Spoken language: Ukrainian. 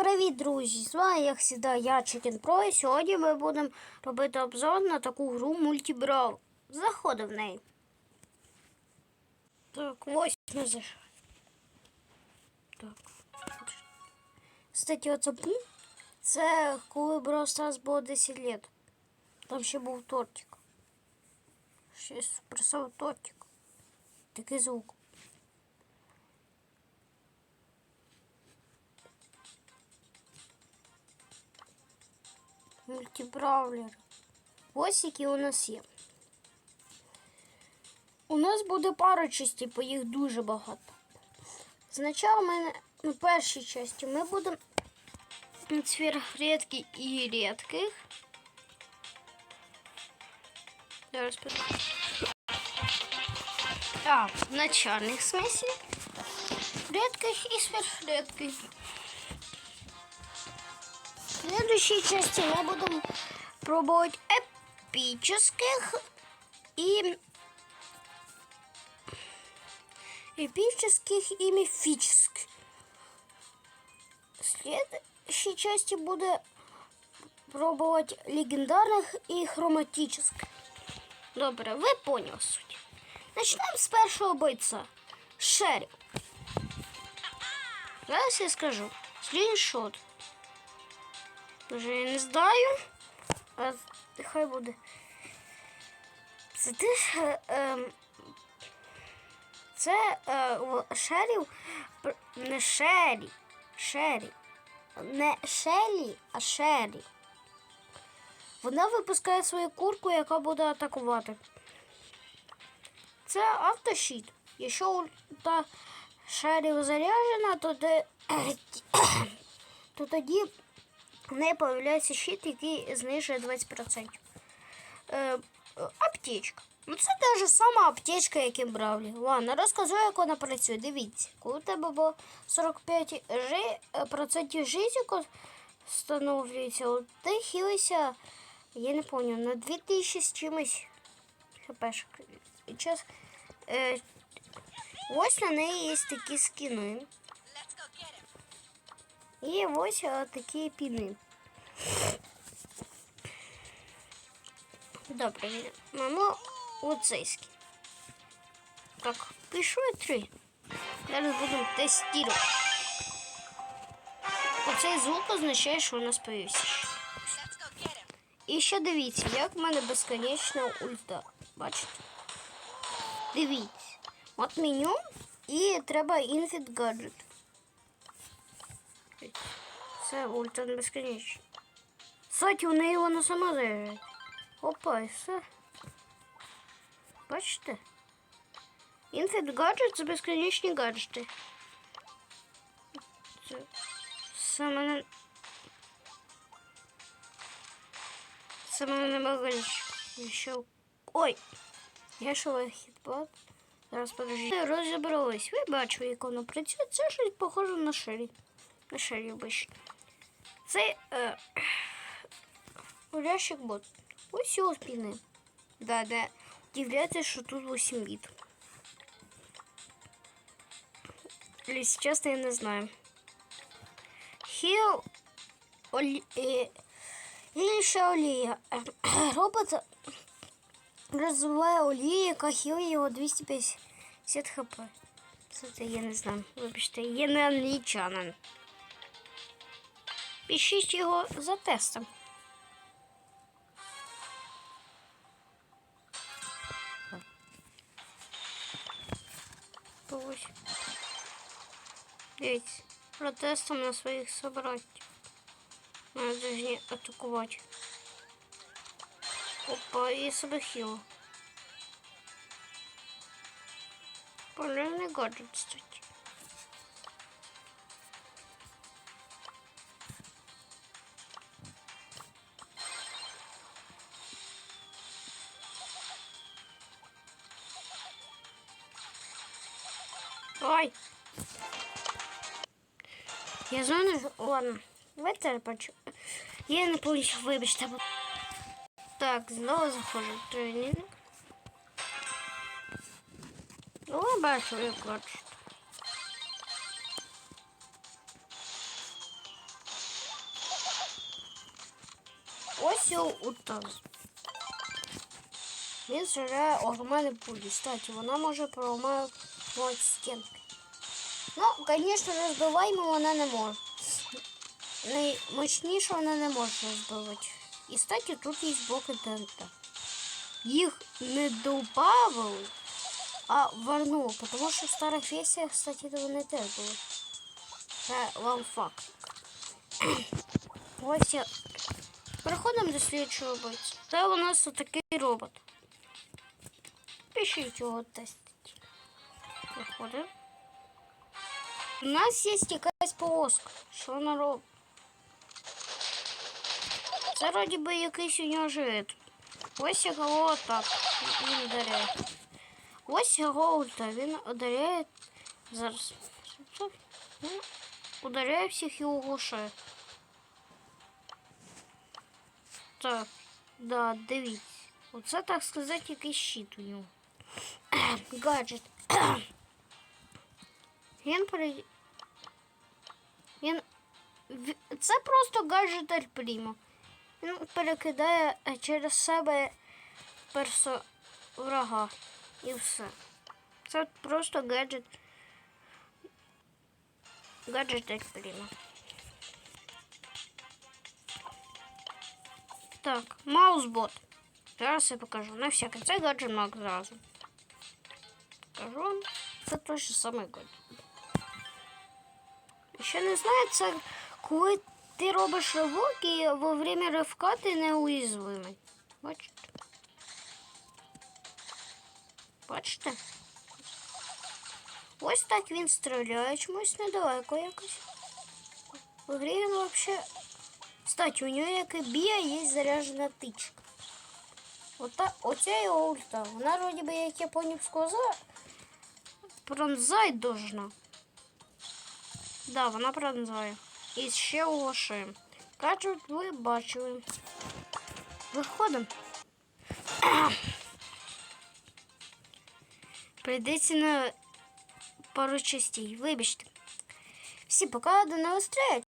Привіт, друзі! З вами, як завжди, я Chicken Pro. І сьогодні ми будемо робити обзор на таку гру Multibраwl. Заходимо в неї. Так, ось ми зайшли. Так. Кстати, оце пункт. Це коли Brawl Stars було 10 лет. Там ще був тортик. Ще суперсов тортик. Такий звук. Мультибравлер. Ось які у нас є. У нас буде пара частей, бо їх дуже багато. Спочатку ми на першій часті ми будемо сверхредких і рідких. Зараз подивимось. А, в начальных смысле. Редких и сверхредких. В следующей части мы будем пробовать эпических и эпических и мифических. В следующей части буду пробовать легендарных и хроматических. Добре, ви поняли суть. Начнемо з першого бойця. Шерif. Зараз я скажу. Скріншот. Вже я не знаю. А хай буде. Це ти ж. Е, це е, шерів. Не шері. Шері. Не Шелі, а Шері. Вона випускає свою курку, яка буде атакувати. Це автощит. Якщо та шарів заряджена, то, де, то тоді в неї з'являється щит, який знижує 20%. Е, аптечка. Ну це та ж сама аптечка, як і Бравлі. Ладно, розкажу, як вона працює. Дивіться, коли у тебе було 45 жи, е, процентів життя встановлюється, от ти хилися, я не пам'ятаю, на 2000 з чимось хпшок. Час, е, ось на неї є такі скини. І ось е, такі піни. Добре, мамо, оцей скін. Так, пишу я три. Зараз будемо тестувати. Оцей звук означає, що у нас появився. І ще дивіться, як в мене безконечна ульта. Бачите? Дивіться. От меню і треба Infinite Gadget. Це ульта безконечна. Кстати, у неї вона сама заїжджає. Опа, і все. Бачите? Infinite Gadget це безконечні гаджети. Це саме на... Саме небагатше. Ще... Ой! Я шла хітбот. Зараз подожди. Розібралась. Ви бачили, як воно працює. Це щось похоже на шері. На шері обично. Це е, урящик бот. Ось його спини. Да, да. Удивляется, що тут 8 біт. Или сейчас я не знаю. Хіл олі... е, інша олія. Робот розвиває олію, яка хілить його 250 хп. Це я не знаю. Вибачте, я не англічанин. Пишіть його за тестом. Ось. Дивіться, протестом на своїх собратів. Мене повинні атакувати. Опа, і себе хіло. Полярний гаджет, кстати. Ой. Я зону... Ладно. Витерпачу. Я не повністю вибачте. Так, знову заходжу в тренінг. Ну, О, бачу, як хочете. Ось у утас. Він зжирає огромні пулі. Кстати, вона може проламати стінки. Ну, звісно, розбиваємо вона не може. Наймощніше вона не може розбивати. І, кстати, тут є блоки ТНТ. Їх не добавили, а вернули, тому що в старих версіях, кстати, вони теж були. Це вам факт. Ось я. Переходимо до слідчого бойця. Це у нас такий робот. Пишіть його тестить. Переходимо. У нас є якась полоска. Що вона робить? Це вроді би якийсь у нього живіт. Ось його так. Він ударяє. Ось його ульта. Він ударяє. Зараз. Він ударяє всіх і оглушає. Так, да, дивіться. Оце, так сказати, якийсь щит у нього. Гаджет. Він при... Він... Це просто гаджет Ель Прімо. Він перекидає е, через себе персо врага. І все. Це просто гаджет. Гаджет Ель Прімо. Так, маусбот. Зараз я покажу. На всякий. Це гаджет Мак зразу. Покажу вам. Це той же самий гаджет. Ще не знаю, це коли ти робиш ривок і во время ривка ти неуязвимий. Бачите? Бачите? Ось так він стріляє чомусь недалеко якось. В грі він вообще. Кстати, у нього як і бія є заряджена тичка. Ота, оця його ульта. Вона вроді би, як я поняв сказав, пронзай должна. Да, вона пронзає. І ще оголошуємо. Кажуть, ви бачили. Виходимо. Прийдеться на пару частей. Вибачте. Всі пока до нових зустріч.